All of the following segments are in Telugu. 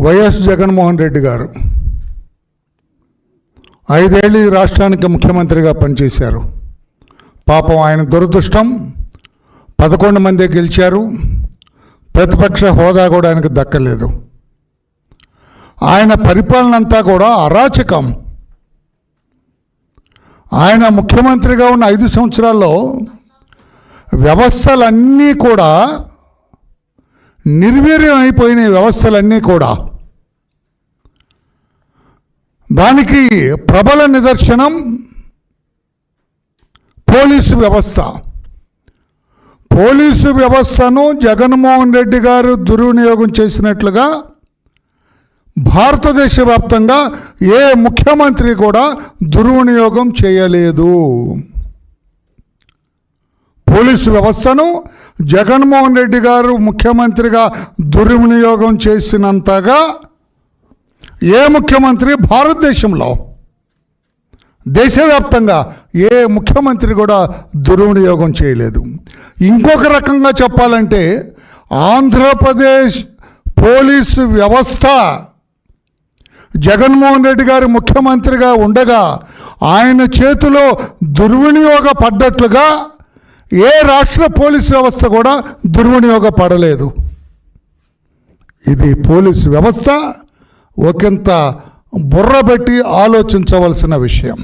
వైఎస్ జగన్మోహన్ రెడ్డి గారు ఐదేళ్ళు ఈ రాష్ట్రానికి ముఖ్యమంత్రిగా పనిచేశారు. పాపం ఆయన దురదృష్టం. పదకొండు మంది గెలిచారు. ప్రతిపక్ష హోదా కూడా ఆయనకు దక్కలేదు. ఆయన పరిపాలన అంతా కూడా అరాచకం. ఆయన ముఖ్యమంత్రిగా ఉన్న ఐదు సంవత్సరాల్లో వ్యవస్థలన్నీ కూడా నిర్వీర్యం అయిపోయిన వ్యవస్థలన్నీ కూడా. దానికి ప్రబల నిదర్శనం పోలీసు వ్యవస్థ. పోలీసు వ్యవస్థను జగన్మోహన్ రెడ్డి గారు దుర్వినియోగం చేసినట్లుగా భారతదేశ వ్యాప్తంగా ఏ ముఖ్యమంత్రి కూడా దుర్వినియోగం చేయలేదు. పోలీసు వ్యవస్థను జగన్మోహన్ రెడ్డి గారు ముఖ్యమంత్రిగా దుర్వినియోగం చేసినంతగా ఏ ముఖ్యమంత్రి భారతదేశంలో దేశవ్యాప్తంగా ఏ ముఖ్యమంత్రి కూడా దుర్వినియోగం చేయలేదు. ఇంకొక రకంగా చెప్పాలంటే ఆంధ్రప్రదేశ్ పోలీసు వ్యవస్థ జగన్మోహన్ రెడ్డి గారు ముఖ్యమంత్రిగా ఉండగా ఆయన చేతిలో దుర్వినియోగపడ్డట్లుగా ఏ రాష్ట్ర పోలీస్ వ్యవస్థ కూడా దుర్వినియోగపడలేదు. ఇది పోలీసు వ్యవస్థ ఒకంత బుర్రబెట్టి ఆలోచించవలసిన విషయం.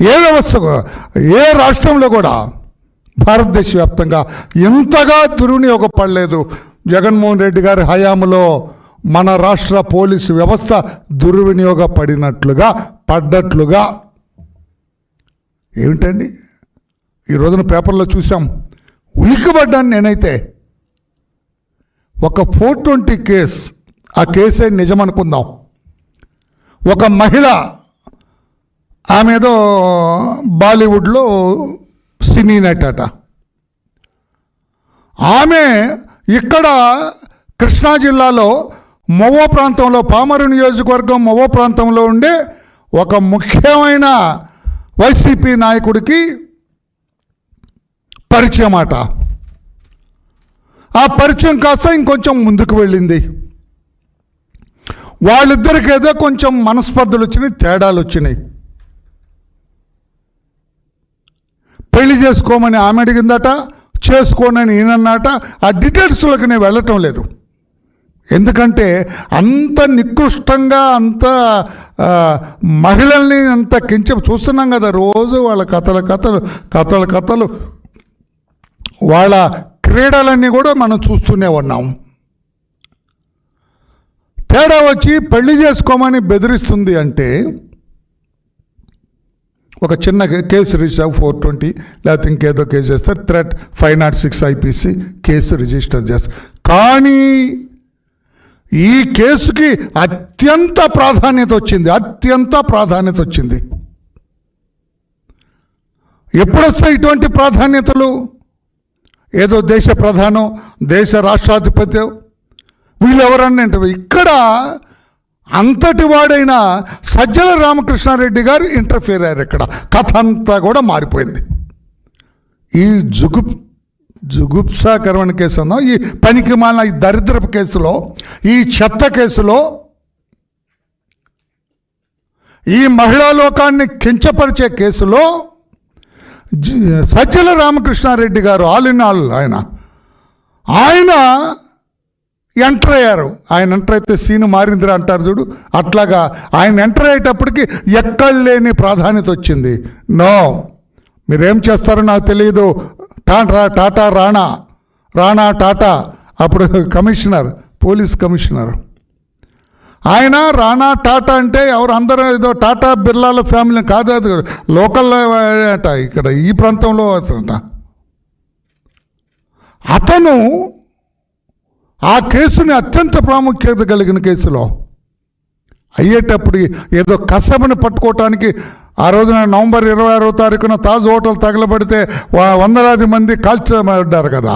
ఏ వ్యవస్థ ఏ రాష్ట్రంలో కూడా భారతదేశ వ్యాప్తంగా ఎంతగా దుర్వినియోగపడలేదు. జగన్మోహన్ రెడ్డి గారి హయాంలో మన రాష్ట్ర పోలీసు వ్యవస్థ దుర్వినియోగపడినట్లుగా పడ్డట్లుగా. ఏమిటండి? ఈ రోజున పేపర్లో చూసాం ఉలిక్కిపడ్డాను నేనైతే. ఒక ఫోర్ ట్వంటీ కేస్ ఆ కేసే నిజం అనుకుందాం ఒక మహిళ ఆమె ఏదో బాలీవుడ్లో సినీ నటట. ఆమె ఇక్కడ కృష్ణా జిల్లాలో మొవ్వ ప్రాంతంలో పామరు నియోజకవర్గం మొవ్వ ప్రాంతంలో ఉండే ఒక ముఖ్యమైన వైసీపీ నాయకుడికి పరిచయం అట ఆ పరిచయం కాస్త ఇంకొంచెం ముందుకు వెళ్ళింది. వాళ్ళిద్దరికి ఏదో కొంచెం మనస్పర్ధలు వచ్చినాయి తేడాలు వచ్చినాయి. పెళ్ళి చేసుకోమని ఆమె అడిగిందట చేసుకోనని ఈయనన్నట ఆ డీటెయిల్స్లోకి నేను వెళ్ళటం లేదు. ఎందుకంటే అంత నికృష్టంగా అంత మహిళల్ని అంత కించ చూస్తున్నాం కదా రోజు వాళ్ళ కథల కథలు కథల కథలు. వాళ్ళ క్రీడలన్నీ కూడా మనం చూస్తూనే ఉన్నాం. తేడా వచ్చి పెళ్ళి చేసుకోమని బెదిరిస్తుంది అంటే ఒక చిన్న కేసు రిజిస్టర్ ఫోర్ ట్వంటీ లేకపోతే ఇంకేదో కేసు చేస్తారు threat five nought six IPC case register చేస్తారు. కానీ ఈ కేసుకి అత్యంత ప్రాధాన్యత వచ్చింది అత్యంత ప్రాధాన్యత వచ్చింది. ఎప్పుడు వస్తాయి ఇటువంటి ప్రాధాన్యతలు? ఏదో దేశ ప్రధానం దేశ రాష్ట్రాధిపత్యం. వీళ్ళు ఎవరన్నా అంటే ఇక్కడ అంతటి వాడైన సజ్జల రామకృష్ణారెడ్డి గారు ఇంటర్ఫియర్ అయ్యారు ఇక్కడ. కథ అంతా కూడా మారిపోయింది. ఈ జుగుప్ జుగుప్సాకరమైన కేసు అన్నా ఈ పనికి మాలిన ఈ దరిద్రపు కేసులో ఈ చెత్త కేసులో ఈ మహిళా లోకాన్ని కించపరిచే కేసులో సజ్జల రామకృష్ణారెడ్డి గారు ఆల్ ఇన్ ఆల్ ఆయన. ఆయన ఎంటర్ అయ్యారు. ఆయన ఎంటర్ అయితే సీను మారిందిరా అంటారు చూడు. అట్లాగా ఆయన ఎంటర్ అయ్యేటప్పటికి ఎక్కడ లేని ప్రాధాన్యత వచ్చింది. నో. మీరేం చేస్తారో నాకు తెలియదు. టాటా టాటా రాణా. రాణా టాటా. అప్పుడు కమిషనర్ పోలీస్ కమిషనర్. ఆయన రాణా టాటా అంటే ఎవరు అందరూ ఏదో టాటా బిర్లాల ఫ్యామిలీ కాదు అది లోకల్ అట ఇక్కడ ఈ ప్రాంతంలో అతను ఆ కేసుని అత్యంత ప్రాముఖ్యత కలిగిన కేసులో అయ్యేటప్పుడు ఏదో కసబని పట్టుకోవటానికి ఆ రోజున నవంబర్ ఇరవై ఆరో తారీఖున తాజ్ హోటల్ తగలబడితే వందలాది మంది కాల్చబడ్డారు కదా.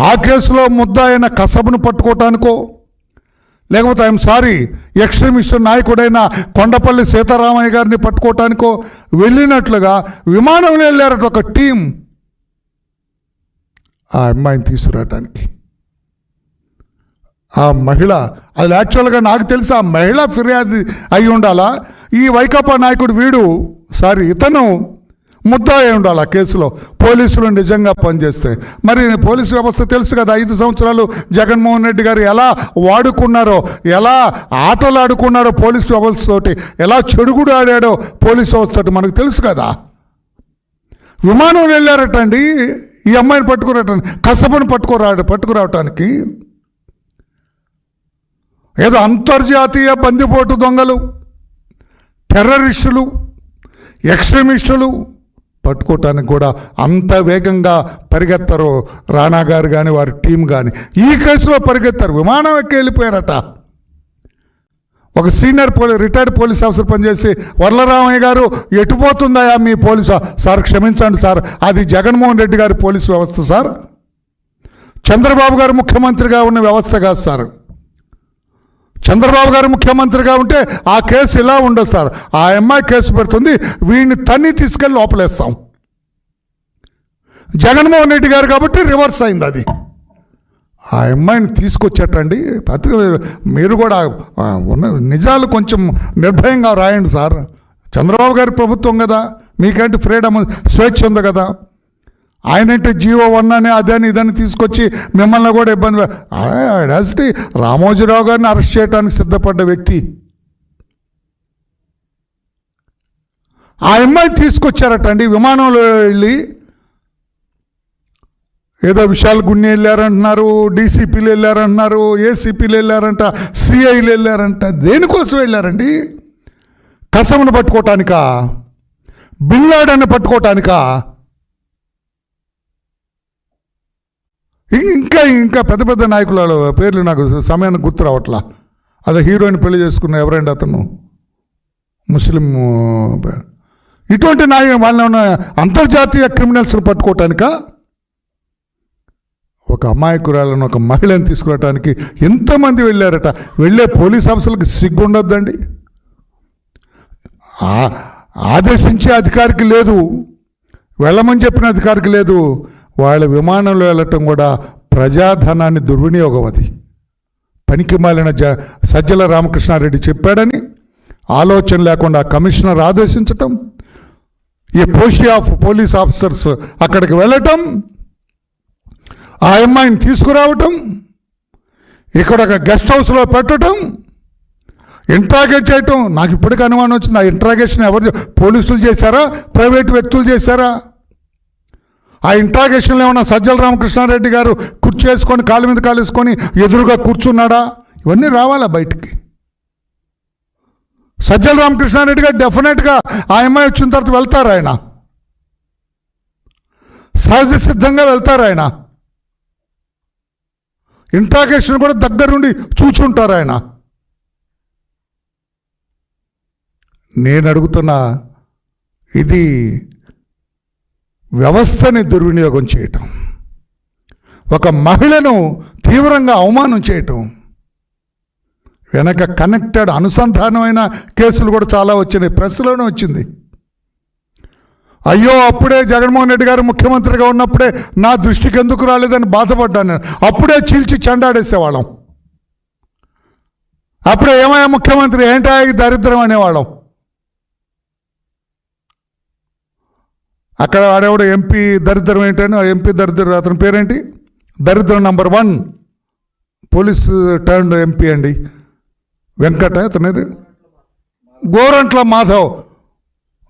ఆ కేసులో ముద్దాయిన కసబను పట్టుకోవటానికో లేకపోతే ఐఎమ్ సారీ ఎక్స్ట్రీమిస్ట్ నాయకుడైన కొండపల్లి సీతారామయ్య గారిని పట్టుకోవటానికో వెళ్ళినట్లుగా విమానంలో వెళ్ళారట ఒక టీం. ఆ అమ్మాయిని తీసుకురావటానికి. ఆ మహిళ అది యాక్చువల్గా నాకు తెలిసి ఆ మహిళ ఫిర్యాదు అయి ఉండాలా ఈ వైకాపా నాయకుడు వీడు సారీ ఇతను ముద్దాయి ఉండాలి ఆ కేసులో. పోలీసులు నిజంగా పనిచేస్తే మరి పోలీసు వ్యవస్థ తెలుసు కదా ఐదు సంవత్సరాలు జగన్మోహన్ రెడ్డి గారు ఎలా వాడుకున్నారో ఎలా ఆటలు ఆడుకున్నారో పోలీసు వ్యవస్థతోటి ఎలా చెడుగుడు ఆడాడో పోలీసు వ్యవస్థతోటి మనకు తెలుసు కదా. విమానం వెళ్ళారటండి ఈ అమ్మాయిని పట్టుకురాటండి కసపని పట్టుకురా పట్టుకురావటానికి ఏదో అంతర్జాతీయ బందిపోటు దొంగలు టెర్రరిస్టులు ఎక్స్ట్రీమిస్టులు పట్టుకోవటానికి కూడా అంత వేగంగా పరిగెత్తరు రాణా గారు కానీ వారి టీం కానీ ఈ కేసులో పరిగెత్తారు. విమానం ఎక్కి వెళ్ళిపోయారట. ఒక సీనియర్ పోలీ రిటైర్డ్ పోలీస్ ఆఫీసర్ పనిచేసి వరలరామయ్య గారు ఎటుపోతుందయా మీ పోలీసు? సార్ క్షమించండి సార్. అది జగన్మోహన్ రెడ్డి గారి పోలీసు వ్యవస్థ సార్. చంద్రబాబు గారు ముఖ్యమంత్రిగా ఉన్న వ్యవస్థ కాదు సార్. చంద్రబాబు గారు ముఖ్యమంత్రిగా ఉంటే ఆ కేసు ఇలా ఉండదు సార్. ఆ అమ్మాయి కేసు పెడుతుంది వీడిని తన్ని తీసుకెళ్ళి లోపలేస్తాం. జగన్మోహన్ రెడ్డి గారు కాబట్టి రివర్స్ అయింది అది. ఆ అమ్మాయిని తీసుకొచ్చేటండి పత్రిక మీరు కూడా ఉన్న నిజాలు కొంచెం నిర్భయంగా రాయండి సార్. చంద్రబాబు గారి ప్రభుత్వం కదా మీకంటే ఫ్రీడమ్ స్వేచ్ఛ ఉంది కదా. ఆయనంటే జీవో వన్ అని అదని ఇదని తీసుకొచ్చి మిమ్మల్ని కూడా ఇబ్బంది యాసిటీ రామోజీరావు గారిని అరెస్ట్ చేయడానికి సిద్ధపడ్డ వ్యక్తి. ఆ అమ్మాయి తీసుకొచ్చారటండి. విమానంలో వెళ్ళి ఏదో విశాల్ గున్ని వెళ్ళారంటున్నారు డీసీపీలు వెళ్ళారంటున్నారు ఏసీపీలు వెళ్ళారంట సిఐలు వెళ్ళారంట. దేనికోసం వెళ్ళారండి? కసమును పట్టుకోవటానికా బిన్లాడని పట్టుకోవటానికా ఇంకా ఇంకా పెద్ద పెద్ద నాయకుల పేర్లు నాకు సమయానికి గుర్తు రావట్లా. అదే హీరోయిన్ పెళ్ళి చేసుకున్న ఎవరండి అతను? ముస్లిం ఇటువంటి నాయ వాళ్ళని ఉన్న అంతర్జాతీయ క్రిమినల్స్ని పట్టుకోవటానిక? ఒక అమాయకురాలను ఒక మహిళను తీసుకురావటానికి ఎంతమంది వెళ్ళారట? వెళ్ళే పోలీస్ ఆఫీసర్లకు సిగ్గు ఉండొద్దండి ఆదేశించే అధికారికి లేదు. వెళ్ళమని చెప్పిన అధికారికి లేదు. వాళ్ళ విమానంలో వెళ్ళటం కూడా ప్రజాధనాన్ని దుర్వినియోగం అది. పనికి మాలిన జ సజ్జల రామకృష్ణారెడ్డి చెప్పాడని ఆలోచన లేకుండా కమిషనర్ ఆదేశించటం ఈ పోషి ఆఫ్ పోలీస్ ఆఫీసర్స్ అక్కడికి వెళ్ళటం ఆ అమ్మాయిని తీసుకురావటం ఇక్కడ ఒక గెస్ట్ హౌస్లో పెట్టడం ఇంట్రాగేట్ చేయటం. నాకు ఇప్పటికీ అనుమానం వచ్చింది. ఆ ఇంట్రాగేషన్ ఎవరు పోలీసులు చేశారా? ప్రైవేట్ వ్యక్తులు చేశారా? ఆ ఇంట్రాగేషన్లో ఏమన్నా సజ్జల రామకృష్ణారెడ్డి గారు కుర్చీ వేసుకొని కాలు మీద కాలు వేసుకొని ఎదురుగా కూర్చున్నాడా? ఇవన్నీ రావాలా బయటికి? సజ్జల రామకృష్ణారెడ్డి గారు డెఫినెట్గా ఆ అమ్మాయి వచ్చిన తర్వాత వెళ్తారు ఆయన? సహజ సిద్ధంగా వెళ్తారు ఆయన? ఇంట్రాగేషన్ కూడా దగ్గరుండి చూచుంటారు ఆయన? నేను అడుగుతున్నా ఇది వ్యవస్థని దుర్వినియోగం చేయటం. ఒక మహిళను తీవ్రంగా అవమానం చేయటం. వెనక కనెక్టెడ్ అనుసంధానమైన కేసులు కూడా చాలా వచ్చినాయి. ప్రెస్లోనే వచ్చింది. అయ్యో అప్పుడే జగన్మోహన్ రెడ్డి గారు ముఖ్యమంత్రిగా ఉన్నప్పుడే నా దృష్టికి ఎందుకు రాలేదని బాధపడ్డాను. అప్పుడే చీల్చి చెండాడేసేవాళ్ళం. అప్పుడే ఏమయ్యా ముఖ్యమంత్రి? ఏంటా దరిద్రం అనేవాళ్ళం. అక్కడ వాడేవాడు ఎంపీ దరిద్రం ఏంటని ఆ ఎంపీ దరిద్రం అతని పేరేంటి? దరిద్రం number one. Police turn MP అండి. వెంకట అతని గోరంట్ల మాధవ్.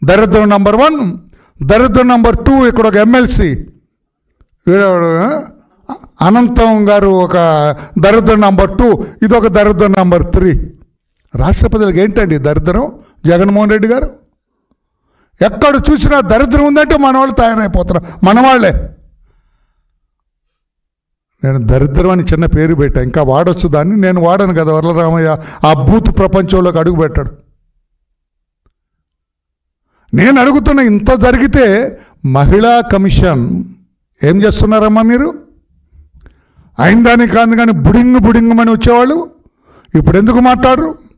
దరిద్రం నంబర్ వన్. దరిద్రం నంబర్ టూ ఇక్కడ ఒక ఎమ్మెల్సీ. అనంతం గారు ఒక దరిద్రం నంబర్ టూ. ఇది ఒక దరిద్రం నంబర్ త్రీ. రాష్ట్రపతికి ఏంటండి దరిద్రం? జగన్మోహన్ రెడ్డి గారు? ఎక్కడ చూసినా దరిద్రం ఉందంటే మన వాళ్ళు తయారైపోతున్నారు. మనవాళ్ళే నేను దరిద్రం అని చిన్న పేరు పెట్టా. ఇంకా వాడొచ్చు దాన్ని. నేను వాడను కదా వరలరామయ్య. ఆ బూత్ ప్రపంచంలోకి అడుగు పెట్టాడు. నేను అడుగుతున్న ఇంత జరిగితే మహిళా కమిషన్ ఏం చేస్తున్నారమ్మా మీరు? అయిందాని కాదు కానీ బుడింగ్ అని వచ్చేవాళ్ళు? ఇప్పుడు ఎందుకు మాట్లాడరు?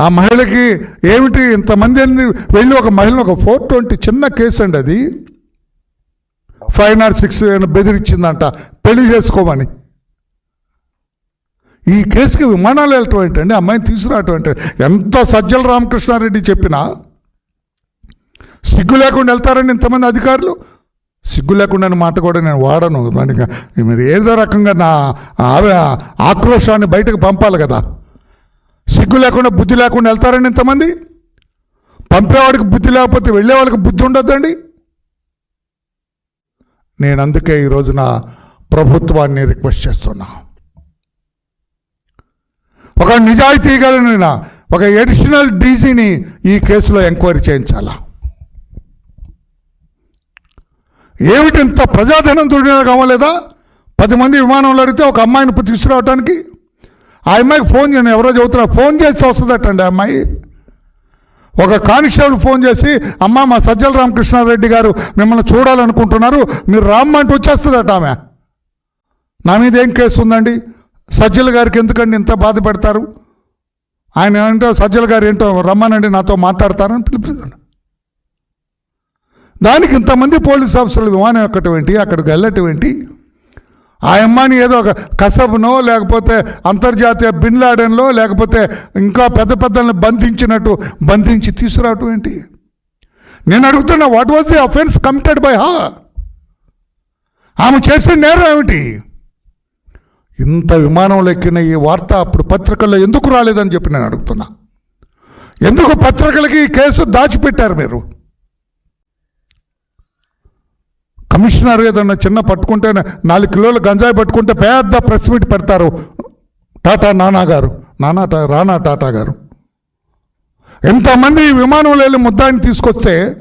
ఆ మహిళకి ఏమిటి ఇంతమంది అని వెళ్ళి ఒక మహిళను ఒక ఫోర్ ట్వంటీ చిన్న కేసు అండి అది. ఫైవ్ నాట్ సిక్స్ బెదిరించిందంట. పెళ్ళి చేసుకోమని. ఈ కేసుకి విమానాలు వెళ్ళటం ఏంటండి? అమ్మాయిని తీసుకురావటం ఏంటంటే ఎంత సజ్జల రామకృష్ణారెడ్డి చెప్పినా? సిగ్గు లేకుండా వెళ్తారండి ఇంతమంది అధికారులు? సిగ్గు లేకుండా అనే మాట కూడా నేను వాడను. మీరు ఏదో రకంగా నా ఆక్రోషాన్ని ఆక్రోశాన్ని బయటకు పంపాలి కదా. సిగ్గు లేకుండా బుద్ధి లేకుండా వెళ్తారండి ఇంతమంది? పంపేవాడికి బుద్ధి లేకపోతే వెళ్ళే వాళ్ళకి బుద్ధి ఉండొద్దండి? నేను అందుకే ఈ రోజున ప్రభుత్వాన్ని రిక్వెస్ట్ చేస్తున్నా. ఒక నిజాయితీ కలిగిన ఒక ఎడిషనల్ డీసీని ఈ కేసులో ఎంక్వైరీ చేయించాలా? ఏమిటి ఇంత ప్రజాధనం దుర్వినియోగం కావలేదా పది మంది విమానంలో అడిగితే ఒక అమ్మాయిని తీసుకురావడానికి ఆ అమ్మాయికి ఫోన్ చేయను ఎవరో చెబుతున్నా ఫోన్ చేస్తే వస్తుందటండి ఆ అమ్మాయి. ఒక కానిస్టేబుల్ ఫోన్ చేసి అమ్మ మా సజ్జల రామకృష్ణారెడ్డి గారు మిమ్మల్ని చూడాలనుకుంటున్నారు మీరు రామ్మంటే వచ్చేస్తుందట ఆమె. నా మీద ఏం కేసు ఉందండి? సజ్జల గారికి ఎందుకండి ఇంత బాధ పెడతారు? ఆయన ఏంటో సజ్జల గారు ఏంటో రమ్మనండి నాతో మాట్లాడతారని పిలిపిస్తాను. దానికి ఇంతమంది పోలీస్ ఆఫీసర్లు విమానం ఎక్కటం ఏంటి? అక్కడికి వెళ్ళటం ఏంటి? ఆ అమ్మాయిని ఏదో ఒక కసబ్నో లేకపోతే అంతర్జాతీయ బిన్ లాడెన్లో లేకపోతే ఇంకా పెద్ద పెద్దల్ని బంధించినట్టు బంధించి తీసుకురావటం ఏంటి? నేను అడుగుతున్నా what was the offence committed by హా ఆమె చేసిన నేరం ఏమిటి? ఇంత విమానంలో ఎక్కిన ఈ వార్త అప్పుడు పత్రికల్లో ఎందుకు రాలేదని చెప్పి నేను అడుగుతున్నా. ఎందుకు పత్రికలకి ఈ కేసు దాచిపెట్టారు మీరు? కమిషనర్ ఏదన్నా చిన్న పట్టుకుంటే నాలుగు కిలోలు గంజాయి పట్టుకుంటే పెద్ద ప్రెస్ మీట్ పెడతారు. టాటా నానా గారు నానా టా రానా టాటా గారు. ఎంతమంది విమానంలో వెళ్ళి ముద్దాయిని తీసుకొస్తే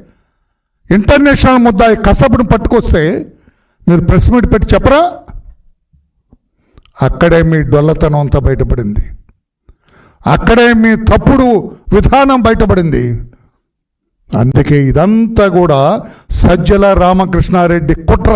ఇంటర్నేషనల్ ముద్దాయి కసబుని పట్టుకొస్తే మీరు ప్రెస్ మీట్ పెట్టి చెప్పరా? అక్కడే మీ డొల్లతనం అంతా బయటపడింది. అక్కడే మీ తప్పుడు విధానం బయటపడింది. అందుకే ఇదంతా కూడా సజ్జల రామకృష్ణారెడ్డి కుట్ర.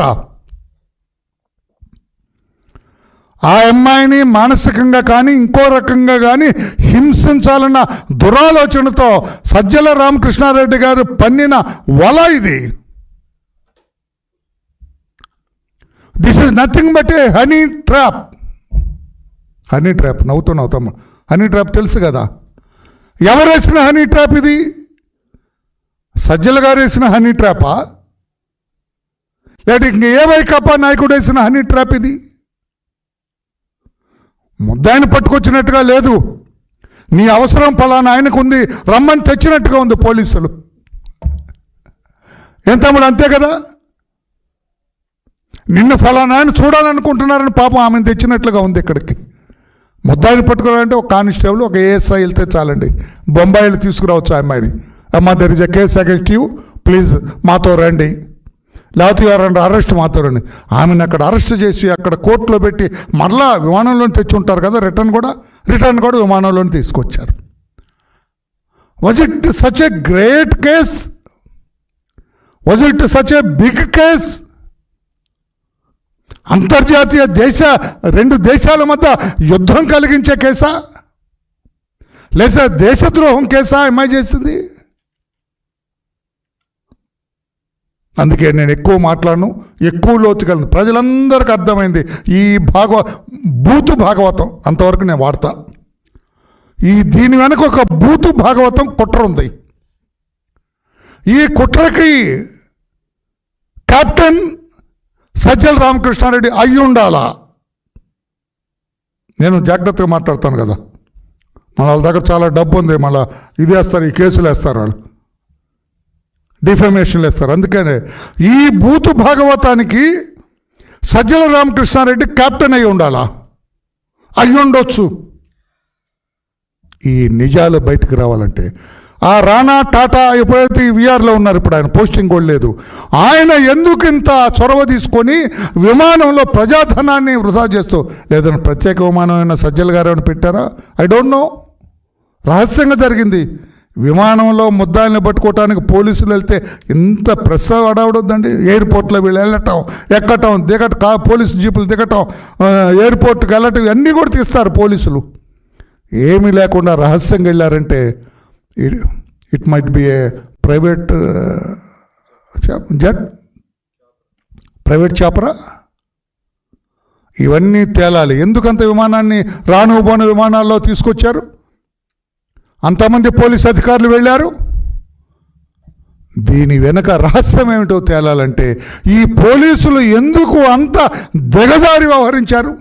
ఆ అమ్మాయిని మానసికంగా కానీ ఇంకో రకంగా కానీ హింసించాలన్న దురాలోచనతో సజ్జల రామకృష్ణారెడ్డి గారు పన్నిన వల ఇది. This is nothing but a honey trap honey trap నవ్వుతూ నవ్వుతాము హనీ ట్రాప్ తెలుసు కదా. ఎవరు వేసిన హనీ ట్రాప్ ఇది? సజ్జల గారు వేసిన హనీ ట్రాపా లేకపోతే ఇంక ఏ వైకాపా నాయకుడు వేసిన హనీ ట్రాప్ ఇది? ముద్దాయిని పట్టుకొచ్చినట్టుగా లేదు. నీ అవసరం ఫలానా ఆయనకు ఉంది రమ్మని తెచ్చినట్టుగా ఉంది పోలీసులు. ఏం తమ్ముడు అంతే కదా? నిన్ను ఫలానా ఆయన చూడాలనుకుంటున్నారని పాపం ఆమెను తెచ్చినట్లుగా ఉంది ఇక్కడికి. ముద్దాయిని పట్టుకోవాలంటే ఒక కానిస్టేబుల్ ఒక ఏఎస్ఐ వెళ్తే చాలండి. బొంబాయిలు తీసుకురావచ్చు ఆ అమ్మాయిని. అమ్మ there is a case against you please మాతో రండి. లేకపోతే ఎవరండి అరెస్ట్ మాతో రండి. ఆమెను అక్కడ అరెస్ట్ చేసి అక్కడ కోర్టులో పెట్టి మరలా విమానంలో తెచ్చి ఉంటారు కదా రిటర్న్ కూడా? రిటర్న్ కూడా విమానంలో తీసుకొచ్చారు. Was it such a great case was it such a big case అంతర్జాతీయ దేశ రెండు దేశాల మధ్య యుద్ధం కలిగించే కేసా? లేదా దేశద్రోహం కేసా? అమ్మాయి చేసింది? అందుకే నేను ఎక్కువ మాట్లాడను ఎక్కువ లోతుకెళ్ళను. ప్రజలందరికీ అర్థమైంది ఈ భాగవ బూతు భాగవతం అంతవరకు నేను వాడతా. ఈ దీని వెనక ఒక బూతు భాగవతం కుట్ర ఉంది. ఈ కుట్రకి కెప్టెన్ సజ్జల రామకృష్ణారెడ్డి అయి ఉండాలా? నేను జాగ్రత్తగా మాట్లాడతాను కదా. మన వాళ్ళ దగ్గర చాలా డబ్బు ఉంది మళ్ళీ ఇది వేస్తారు ఈ కేసులు వేస్తారు వాళ్ళు. డిఫమేషన్లు వేస్తారు అందుకనే ఈ బూతు భాగవతానికి సజ్జల రామకృష్ణారెడ్డి కెప్టెన్ అయి ఉండాలా? అయి ఉండొచ్చు ఈ నిజాలు బయటకు రావాలంటే ఆ రానా టాటా ఎప్పుడైతే ఈ విఆర్లో ఉన్నారు ఇప్పుడు ఆయన పోస్టింగ్ కూడా లేదు. ఆయన ఎందుకు ఇంత చొరవ తీసుకొని విమానంలో ప్రజాధనాన్ని వృధా చేస్తూ లేదన్నా ప్రత్యేక విమానం అయినా సజ్జల గారు ఏమైనా పెట్టారా? ఐ డోంట్ నో రహస్యంగా జరిగింది. విమానంలో ముద్దాయిల్ని పట్టుకోవటానికి పోలీసులు వెళ్తే ఇంత ప్రెస్ అడవడొద్దండి? ఎయిర్పోర్ట్లో వీళ్ళు వెళ్ళటం ఎక్కటం దిగట కా పోలీసు జీపులు దిగటం ఎయిర్పోర్ట్కి వెళ్ళటం ఇవన్నీ కూడా తీస్తారు పోలీసులు. ఏమీ లేకుండా రహస్యంగా వెళ్ళారంటే it might be a private jet? Private చాపరా? ఇవన్నీ తేలాలి. ఎందుకంత విమానాన్ని రాను పోను విమానాల్లో తీసుకొచ్చారు? అంతమంది పోలీస్ అధికారులు వెళ్ళారు? దీని వెనుక రహస్యం ఏమిటో తేలాలంటే ఈ పోలీసులు ఎందుకు అంత దిగజారి వ్యవహరించారు?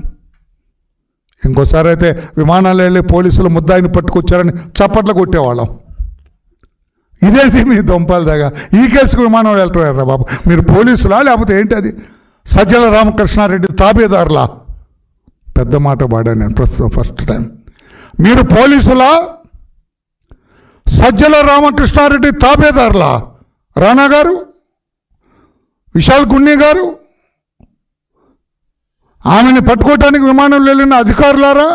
ఇంకోసారి అయితే విమానాలు వెళ్ళి పోలీసులు ముద్దాయిని పట్టుకొచ్చారని చప్పట్లు కొట్టేవాళ్ళం. ఇదేంటి మీ దొంపల దగ్గర ఈ కేసుకు విమానం వెళ్తున్నారా బాబు? మీరు పోలీసులా లేకపోతే ఏంటి అది? సజ్జల రామకృష్ణారెడ్డి తాబేదారులా? పెద్ద మాట పాడాను నేను ప్రస్తుతం ఫస్ట్ టైం మీరు పోలీసులా? సజ్జల రామకృష్ణారెడ్డి తాబేదార్ల రాణా గారు విశాల్ గున్ని గారు ఆమెని పట్టుకోవటానికి విమానంలో వెళ్ళిన అధికారులారా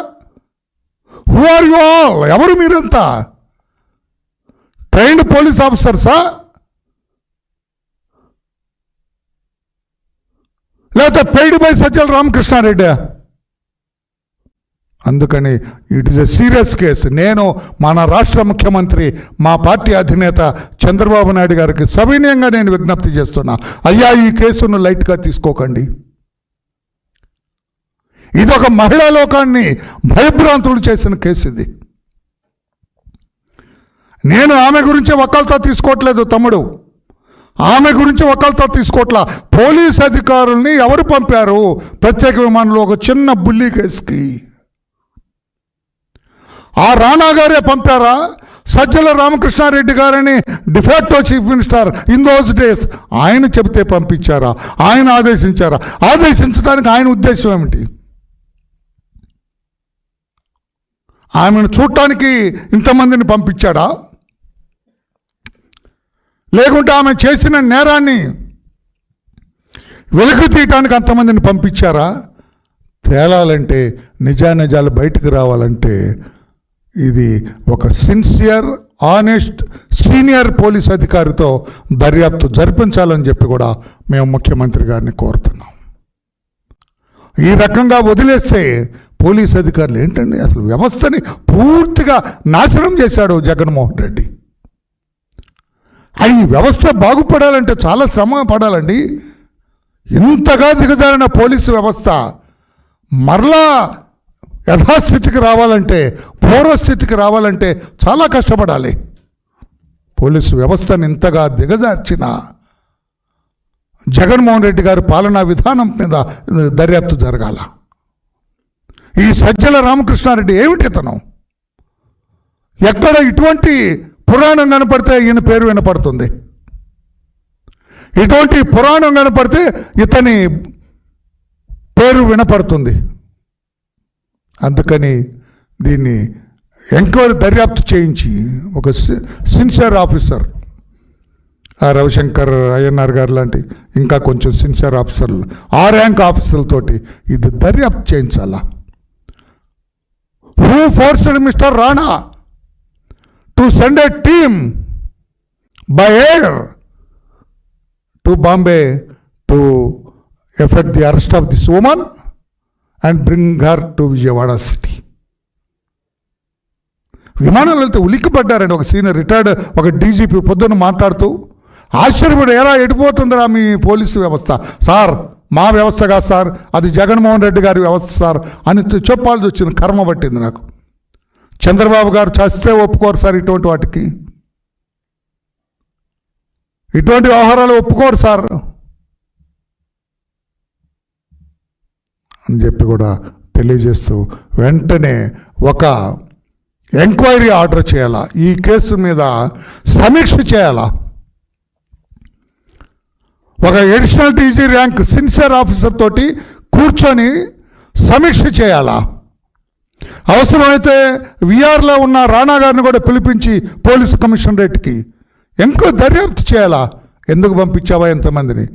హూ ఆర్ యు ఆల్ ఎవరు మీరంతా? ట్రైన్డ్ పోలీస్ ఆఫీసర్సా లేకపోతే పెయిడ్ బై సజ్జల రామకృష్ణారెడ్డి అందుకని it is a serious case నేను మన రాష్ట్ర ముఖ్యమంత్రి మా పార్టీ అధినేత చంద్రబాబు నాయుడు గారికి సవినయంగా నేను విజ్ఞప్తి చేస్తున్నా. అయ్యా ఈ కేసును లైట్గా తీసుకోకండి. ఇది ఒక మహిళా లోకాన్ని భయభ్రాంతులు చేసిన కేసు ఇది. నేను ఆమె గురించి వకాల్తా తీసుకోవట్లేదు తమ్ముడు. ఆమె గురించి వకాల్తా తీసుకోవట్లా పోలీస్ అధికారుల్ని ఎవరు పంపారు? ప్రత్యేక విమానంలో ఒక చిన్న బుల్లి కేసుకి. ఆ రాణా గారే పంపారా? సజ్జల రామకృష్ణారెడ్డి గారని de facto chief minister in those days ఆయన చెబితే పంపించారా? ఆయన ఆదేశించారా? ఆదేశించడానికి ఆయన ఉద్దేశం ఏమిటి? ఆమెను చూడటానికి ఇంతమందిని పంపించాడా? లేకుంటే ఆమె చేసిన నేరాన్ని వెలుగు తీయటానికి అంతమందిని పంపించారా? తేలాలంటే నిజానిజాలు బయటకు రావాలంటే ఇది ఒక సిన్సియర్ ఆనెస్ట్ సీనియర్ పోలీస్ అధికారితో దర్యాప్తు జరిపించాలని చెప్పి కూడా మేము ముఖ్యమంత్రి గారిని కోరుతున్నాం. ఈ రకంగా వదిలేస్తే పోలీస్ అధికారులు ఏంటండి? అసలు వ్యవస్థని పూర్తిగా నాశనం చేశాడు జగన్మోహన్ రెడ్డి. ఆ ఈ వ్యవస్థ బాగుపడాలంటే చాలా శ్రమ పడాలండి. ఇంతగా దిగజారిన పోలీసు వ్యవస్థ మరలా యథాస్థితికి రావాలంటే పూర్వస్థితికి రావాలంటే చాలా కష్టపడాలి. పోలీసు వ్యవస్థను ఇంతగా దిగజార్చిన జగన్మోహన్ రెడ్డి గారి పాలనా విధానం మీద దర్యాప్తు జరగాల. ఈ సజ్జల రామకృష్ణారెడ్డి ఏమిటి ఇతను? ఎక్కడ ఇటువంటి పురాణం కనపడితే ఈయన పేరు వినపడుతుంది. ఇటువంటి పురాణం కనపడితే ఇతని పేరు వినపడుతుంది. అందుకని దీన్ని ఎంక్వైరీ దర్యాప్తు చేయించి ఒక సిన్సియర్ ఆఫీసర్ ఆ రవిశంకర్ అయ్యన్నార్ గారు లాంటి ఇంకా కొంచెం సిన్సియర్ ఆఫీసర్లు ఆ ర్యాంక్ ఆఫీసర్లతోటి ఇది దర్యాప్తు చేయించాలా? Who forced Mister Rana to send a team by air to Bombay to effect the arrest of this woman and bring her to Vijayawada city విమానాలు వెళ్తే ఉలిక్కిపడ్డారండి ఒక సీనియర్ రిటైర్డ్ ఒక డీజీపీ పొద్దున్న మాట్లాడుతూ ఆశ్చర్యపడి ఎలా ఎడిపోతుందిరా మీ పోలీసు వ్యవస్థ? సార్ మా వ్యవస్థ కాదు సార్ అది జగన్మోహన్ రెడ్డి గారి వ్యవస్థ సార్ అని చెప్పాల్సి వచ్చింది కర్మ పట్టింది నాకు. చంద్రబాబు గారు చస్తే ఒప్పుకోరు సార్ ఇటువంటి వాటికి. ఇటువంటి వ్యవహారాలు ఒప్పుకోరు సార్. అని చెప్పి కూడా తెలియజేస్తూ వెంటనే ఒక ఎంక్వైరీ ఆర్డర్ చేయాలా? ఈ కేసు మీద సమీక్ష చేయాలా? ఒక additional DG rank sincere officer తోటి కూర్చొని సమీక్ష చేయాలా? అవసరమైతే విఆర్లో ఉన్న రాణా గారిని కూడా పిలిపించి పోలీస్ కమిషనరేట్కి ఎంకో దర్యాప్తు చేయాలా? ఎందుకు పంపించావా ఎంతమందిని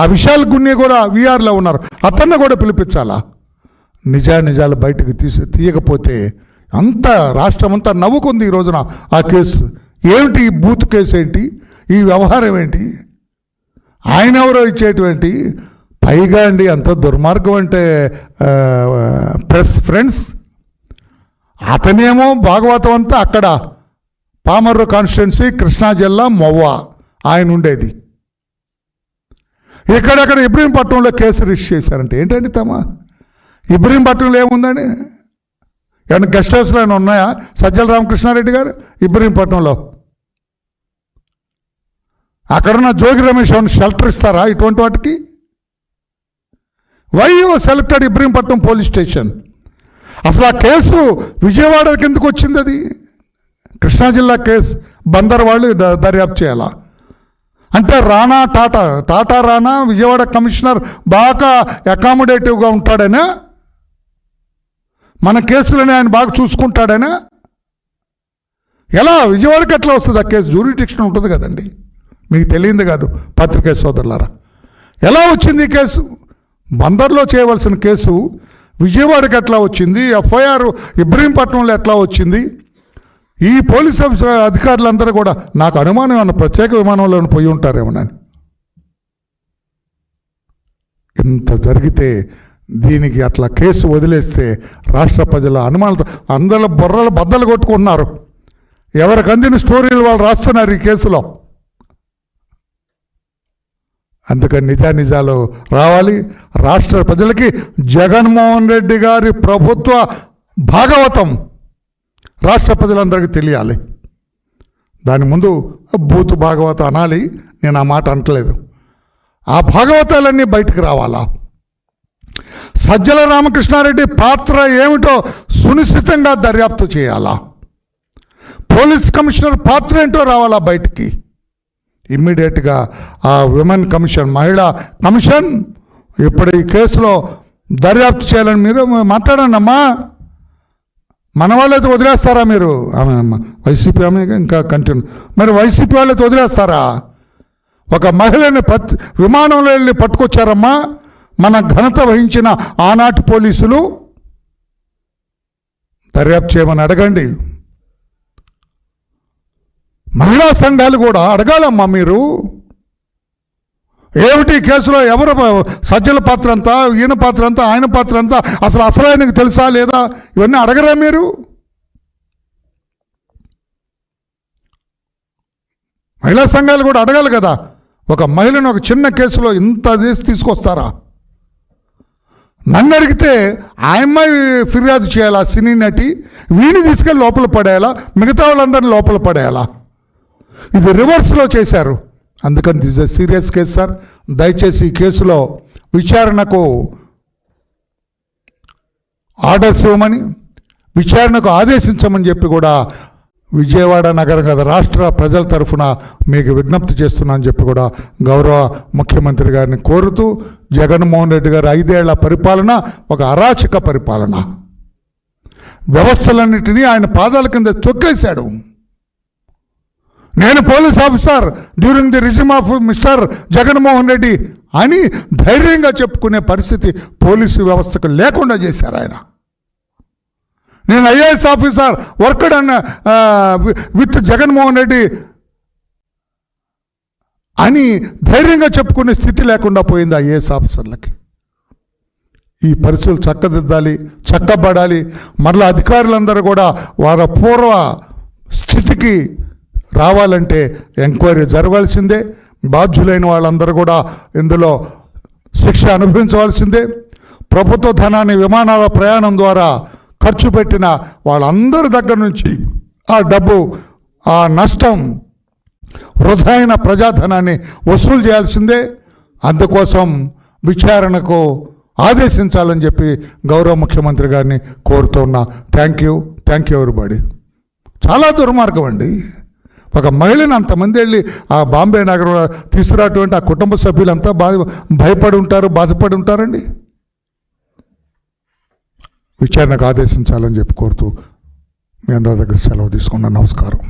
ఆ విశాల్ గున్ని కూడా విఆర్లో ఉన్నారు. అతన్ని కూడా పిలిపించాలా? నిజా నిజాలు బయటకు తీసి తీయకపోతే అంత రాష్ట్రం అంతా నవ్వుకుంది ఈ రోజున ఆ కేసు. ఏమిటి ఈ బూత్ కేసు ఏంటి? ఈ వ్యవహారం ఏంటి? ఆయన ఎవరో ఇచ్చేటువంటి? పైగా అండి అంత దుర్మార్గం అంటే ప్రెస్ ఫ్రెండ్స్. అతనేమో భాగవతం అంతా అక్కడ పామర్రు కాన్స్టిట్యున్సీ కృష్ణా జిల్లా మొవ్వ ఆయన ఉండేది. ఇక్కడక్కడ ఇబ్రహీంపట్నంలో కేసు రిజిస్టర్ చేశారంటే ఏంటండి తమ? ఇబ్రహీంపట్నంలో ఏముందండి? ఏమన్నా గెస్ట్ హౌస్లో ఏమైనా ఉన్నాయా? సజ్జల రామకృష్ణారెడ్డి గారు ఇబ్రహీంపట్నంలో. అక్కడున్న జోగి రమేష్ ఏమైనా షెల్టర్ ఇస్తారా ఇటువంటి వాటికి? Why you selected Ibrahimpatnam police station అసలు ఆ కేసు విజయవాడకి ఎందుకు వచ్చింది అది. కృష్ణా జిల్లా కేసు బందర్ వాళ్ళు దర్యాప్తు చేయాలా? అంటే రానా టాటా టాటా రానా విజయవాడ కమిషనర్ బాగా అకామిడేటివ్గా ఉంటాడనే? మన కేసులని ఆయన బాగా చూసుకుంటాడైనా? ఎలా? విజయవాడకి ఎట్లా వస్తుంది ఆ కేసు? జ్యూరిటిక్షన్ ఉంటుంది కదండి. మీకు తెలియంది కాదు పత్రికా సోదరులారా. ఎలా వచ్చింది ఈ కేసు? బందర్లో చేయవలసిన కేసు విజయవాడకి ఎట్లా వచ్చింది? ఎఫ్ఐఆర్ ఇబ్రహీంపట్నంలో ఎట్లా వచ్చింది? ఈ పోలీస్ ఆఫీసర్ అధికారులందరూ కూడా నాకు అనుమానం అన్న ప్రత్యేక విమానంలో పోయి ఉంటారేమోనని ఇంత జరిగితే దీనికి అట్లా కేసు వదిలేస్తే రాష్ట్ర ప్రజల అనుమానం అందరూ బొర్రలు బద్దలు కొట్టుకుంటున్నారు. ఎవరికి అందిన స్టోరీలు వాళ్ళు రాస్తున్నారు ఈ కేసులో? అందుకని నిజానిజాలు రావాలి. రాష్ట్ర ప్రజలకి జగన్మోహన్ రెడ్డి గారి ప్రభుత్వ భాగవతం రాష్ట్ర ప్రజలందరికీ తెలియాలి. దాని ముందు బూతు భాగవతం అనాలి. నేను ఆ మాట అంటలేదు ఆ భాగవతాలన్నీ బయటకు రావాలా? సజ్జల రామకృష్ణారెడ్డి పాత్ర ఏమిటో సునిశ్చితంగా దర్యాప్తు చేయాలా? పోలీస్ కమిషనర్ పాత్ర ఏంటో రావాలా బయటికి? ఇమ్మీడియట్గా ఆ విమెన్ కమిషన్ మహిళా కమిషన్ ఇప్పుడు ఈ కేసులో దర్యాప్తు చేయాలని మీరు మాట్లాడండి అమ్మా మన వాళ్ళైతే వదిలేస్తారా మీరు? ఆమె వైసీపీ ఆమె ఇంకా కంటిన్యూ. మరి వైసీపీ వాళ్ళైతే వదిలేస్తారా? ఒక మహిళని పత్ విమానంలో వెళ్ళి పట్టుకొచ్చారమ్మా. మన ఘనత వహించిన ఆనాటి పోలీసులు దర్యాప్తు చేయమని అడగండి. మహిళా సంఘాలు కూడా అడగాలమ్మా మీరు. ఏమిటి కేసులో ఎవరు సజ్జల పాత్ర అంతా ఈయన పాత్ర అంతా ఆయన పాత్ర అంతా అసలు అసలు ఆయనకు తెలుసా లేదా? ఇవన్నీ అడగరా మీరు? మహిళా సంఘాలు కూడా అడగాలి కదా. ఒక మహిళను ఒక చిన్న కేసులో ఇంత చేసి తీసుకొస్తారా? నన్ను అడిగితే ఆ అమ్మాయి ఫిర్యాదు చేయాలా? సినీ నటి వీణి తీసుకెళ్ళి లోపల పడేయాలా? మిగతా వాళ్ళందరినీ లోపల పడేయాలా? ఇది రివర్స్లో చేశారు. అందుకని this a serious case sir. దయచేసి ఈ కేసులో విచారణకు ఆర్డర్స్ ఇవ్వమని విచారణకు ఆదేశించమని చెప్పి కూడా విజయవాడ నగరం కదా రాష్ట్ర ప్రజల తరఫున మీకు విజ్ఞప్తి చేస్తున్నా అని చెప్పి కూడా గౌరవ ముఖ్యమంత్రి గారిని కోరుతూ జగన్మోహన్ రెడ్డి గారు ఐదేళ్ళ పరిపాలన ఒక అరాచక పరిపాలన. వ్యవస్థలన్నిటినీ ఆయన పాదాల కింద తొక్కేశాడు. నేను police officer during the regime of Mister Jaganmohan Reddy అని ధైర్యంగా చెప్పుకునే పరిస్థితి పోలీసు వ్యవస్థకు లేకుండా చేశారు ఆయన. నేను ఐఏఎస్ ఆఫీసర్ వర్క్డ్ అన్న విత్ జగన్మోహన్ రెడ్డి అని ధైర్యంగా చెప్పుకునే స్థితి లేకుండా పోయింది ఐఏఎస్ ఆఫీసర్లకి. ఈ పరిస్థితులు చక్కదిద్దాలి చక్కబడాలి. మరలా అధికారులందరూ కూడా వారి పూర్వ స్థితికి రావాలంటే ఎంక్వైరీ జరగాల్సిందే. బాధ్యులైన వాళ్ళందరూ కూడా ఇందులో శిక్ష అనుభవించవలసిందే. ప్రభుత్వ ధనాన్ని విమానాల ప్రయాణం ద్వారా ఖర్చు పెట్టిన వాళ్ళందరి దగ్గర నుంచి ఆ డబ్బు ఆ నష్టం వృధైన ప్రజాధనాన్ని వసూలు చేయాల్సిందే. అందుకోసం విచారణకు ఆదేశించాలని చెప్పి గౌరవ ముఖ్యమంత్రి గారిని కోరుతున్నా. థ్యాంక్ యూ థ్యాంక్ యూ ఎవరిబడి చాలా దుర్మార్గం అండి. ఒక మహిళను అంతమంది వెళ్ళి ఆ బాంబే నగరంలో తీసుకురాటువంటి ఆ కుటుంబ సభ్యులంతా బాధ భయపడి ఉంటారు బాధపడి ఉంటారండి విచారణకు ఆదేశించాలని చెప్పి కోరుతూ మీ అందరి దగ్గర సెలవు తీసుకున్నాను నమస్కారం.